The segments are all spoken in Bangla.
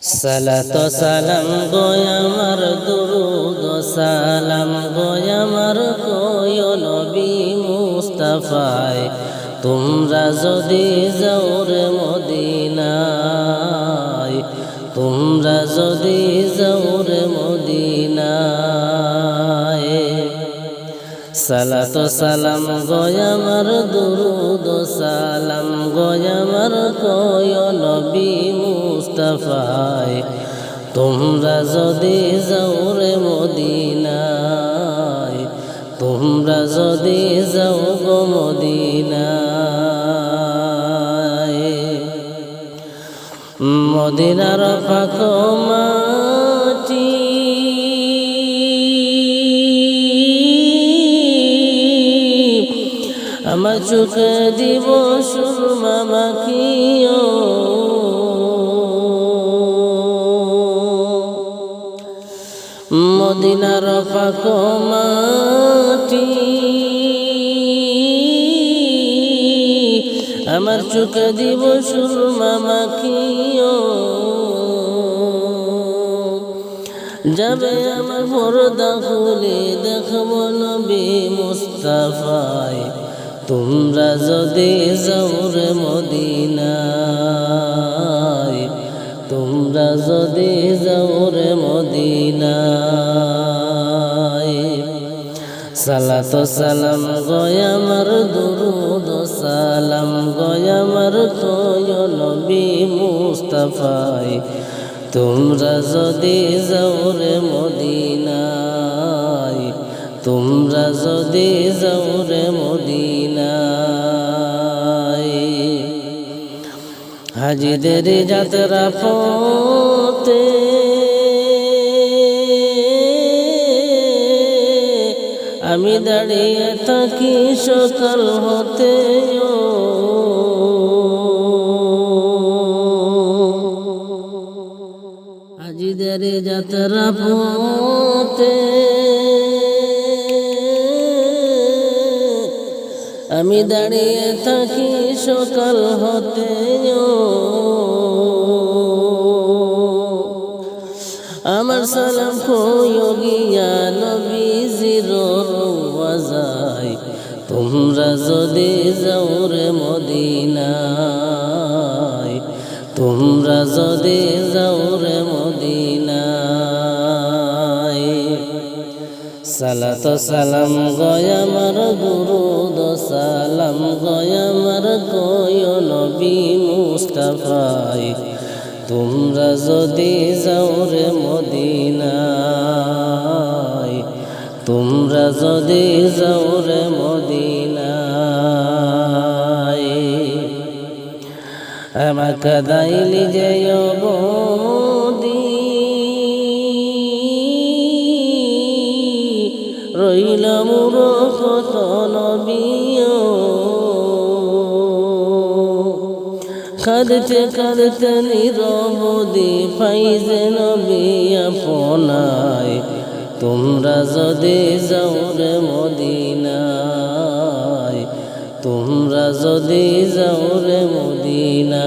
সালাত সালাম গয় আমার দুরুদ সালাম গয় আমার কয় নবী মুস্তাফায়। তোমরা যদি যাওরে মদিনায়, তোমরা যদি যাওরে মদিনায়। সালাত সালাম গয় আমার দুরুদ সালাম গয় আমার কয় নবী তোমরা যদি যাওরে মদিনায়, তোমরা যদি যাও গো মদিনায়। মদিনার মাটি আমার চোখে দিব সুরমা মাখিও মদিনার পাখ মাটি। আমার চোখে দিব সুরমা মাখিও। যাবে আমার পর্দা খুলে দেখব নবী মুস্তাফায়। তোমরা যদি যাওরে মদিনায়, তোমরা যদি যাওরে মদিনায়। সালাত সালাম গয় আমার দুরুদ সালাম গয় আমার কয় নবী মুস্তাফায় তোমরা যদি যাওরে মদিনায়, তোমরা যদি যাওরে মদিনায়। হাজিদের যাত্রা পথে আমি দাঁড়িয়ে থাকি সকাল হতে হাজিদের যাত্রা পথে আমি দাঁড়িয়ে থাকি সকাল হতে আমার সালাম কইয়া তোমরা যদি যাওরে মদিনায়, তোমরা যদি যাওরে মদিনায়। সালাত সালাম গয় আমার দুরুদ, সালাম গয় আমার কয় নবী তোমরা যদি যাওরে মদিনায়, তোমরা যদি যাওরে মদিনায় আমাকে দাইলি যে বদি, রইল মুর নবিও কাঁদতে কাঁদতে নিরবদি ফাইজে নবী আপনায়, তোমরা যদি যাওরে মদিনায়। তোমরা যদি যাওরে মদিনায়,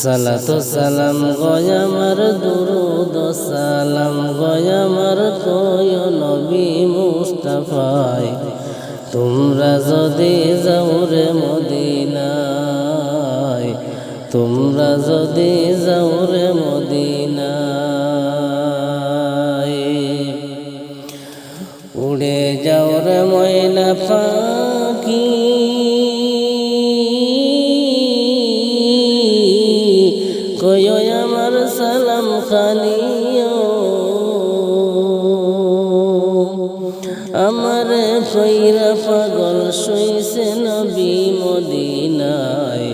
সালাত সালাম গয় আমার, দুরুদ সালাম গয় আমার কয় নবী মুস্তাফায়। তোমরা যদি যাওরে মদিনায়, তোমরা যদি যাওরে মদিনায় কইরা পাগল শুইছে নবী মদিনায়।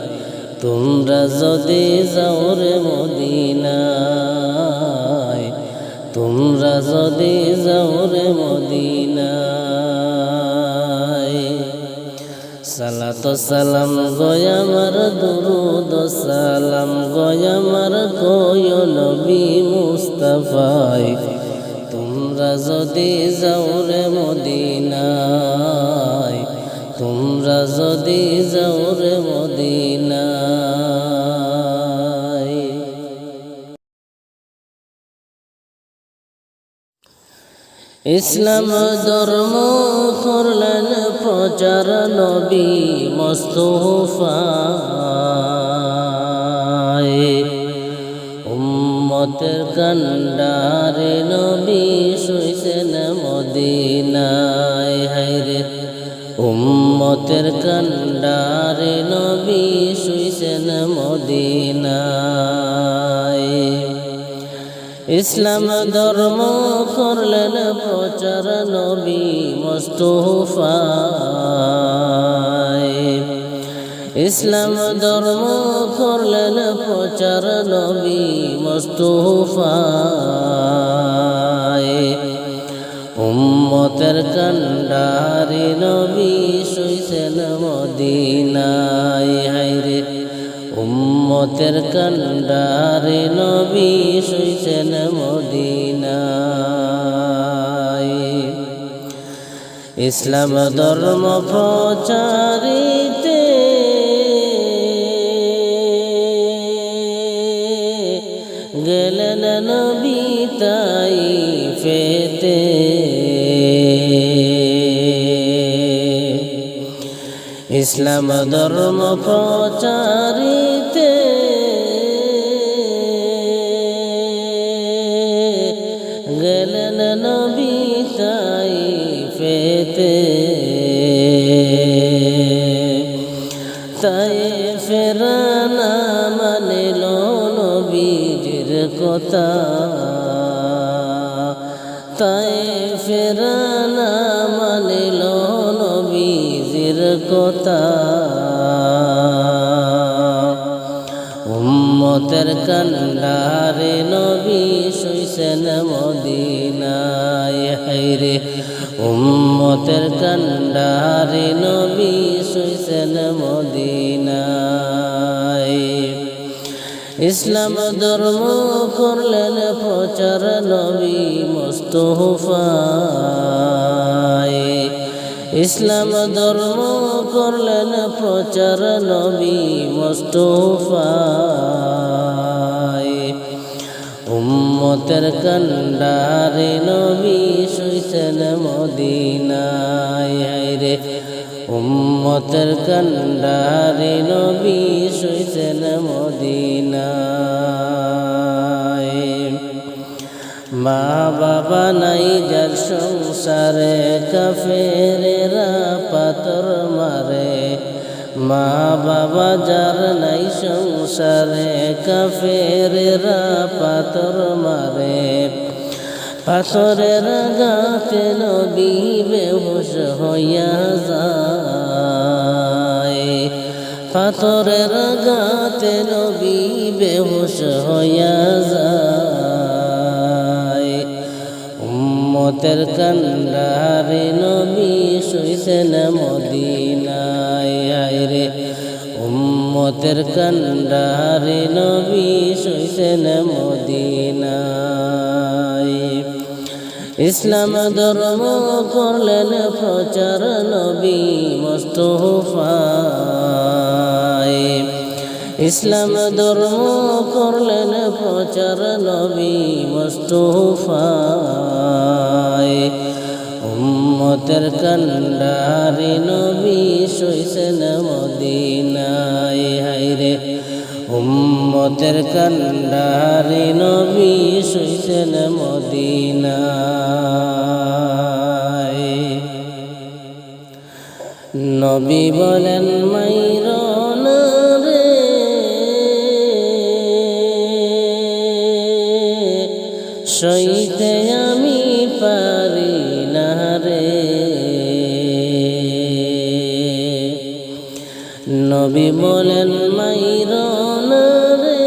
তোমরা যদি যাওরে মদিনায়, তোমরা যদি যাওরে মদিনায়। সালাত সালাম গয় আমার দুরুদ সালাম গয় আমার কয় নবী মুস্তাফায়। তোমরা যদি যাওরে মদিনায় তোমরা যদি জৌরে মদিনা ইসলাম ধর্ম করলেন প্রচার নবী মস্তফা। উম্মতের কান্ডারে নবী শুইছেন মদিনা উম্মতের কান্ডারে নবী শুইছেন মদিনায়। ইসলাম ধর্ম করলেন প্রচার নবী মস্তফায়। ইসলাম ধর্ম করলেন প্রচার নবী মস্তফায়। উম্মতের কান্ডারি নবী শুইছেন মদিনায়। হাইরে উম্মতের কান্ডারে নবী শুইছেন মদিনায়। ইসলাম ধর্ম প্রচারিতে ইসলাম ধর্ম প্রচারিতে গেলেন নবী তাই ফেতে তাই ফেরানা মানিল নবীজির কথা। তাই ফেরানা কথা উম্মতের কান্ডারে নবী শুইছেন মদিনায়। হাইরে উম্মতের কান্ডারে নবী শুইছেন মদিনায়। ইসলাম ধর্ম করলেন প্রচার নবী মোস্তফায় ইসলাম ধর্ম করলেন প্রচার নবী মোস্তফায়। উম্মতের কান্ডারে নবী শুইছেন মদিনায়। রে উম্মতের কান্ডারে নবী শুইছেন মদিনায়। মা বাবা নাই যার সংসারে, কাফেরেরা পাতর মারে। মা বাবা যার নাই সংসারে, কাফেরেরা পাতর মারে। পাথরের গাতে নবী বেহুশ হইয়া যায়। পাথরের গাতে নবী বেহুশ হইয়া যায়। উম্মতের কান্ডারে নবী শুইছেন মদিনায়। আয়রে উম্মতের কান্ডারে নবী শুইছেন মদিনায়। ইসলাম ধর্ম করলেন প্রচার নবী মোস্তফায় ইসলাম ধর্ম করলেন প্রচার নবী মোস্তফায় উম্মতের কান্ডারি নবী শুইছেন মদিনায় হাইরে উম্মতের কান্ডারি নবী শুইছেন মদিনায়। নবী বলেন মাইরন নবী বলেন মাইরন রে।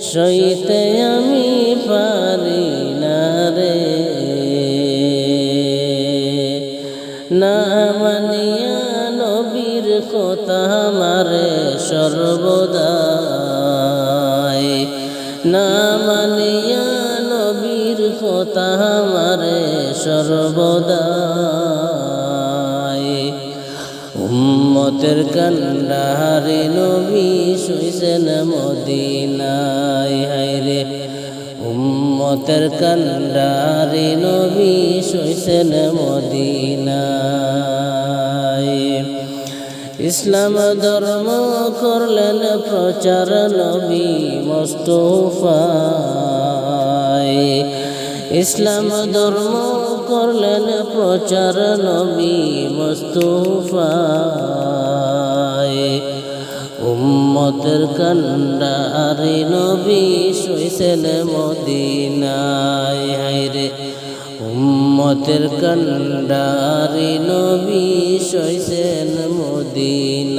সইতে আমি পারি না রে। না মানিয়া নবীর কথা মারে সর্বদাই। না মানিয়া নবীর কথা মারে সর্বদাই। উম্মতের কান্ডারে নবী শুইছেন মদিনায়, হায়রে। উম্মতের কান্ডারি নবী শৈসেন মদিনায়। ইসলাম ধর্ম করলেন প্রচার নবী মোস্তফায়। ইসলাম ধর্ম করলেন প্রচার নবী মোস্তফায়। উম্মতের কান্ডারি নবী শুইছেন মদিনায়। হায়রে, উম্মতের কান্ডারি নবী শুইছেন মদিনায়।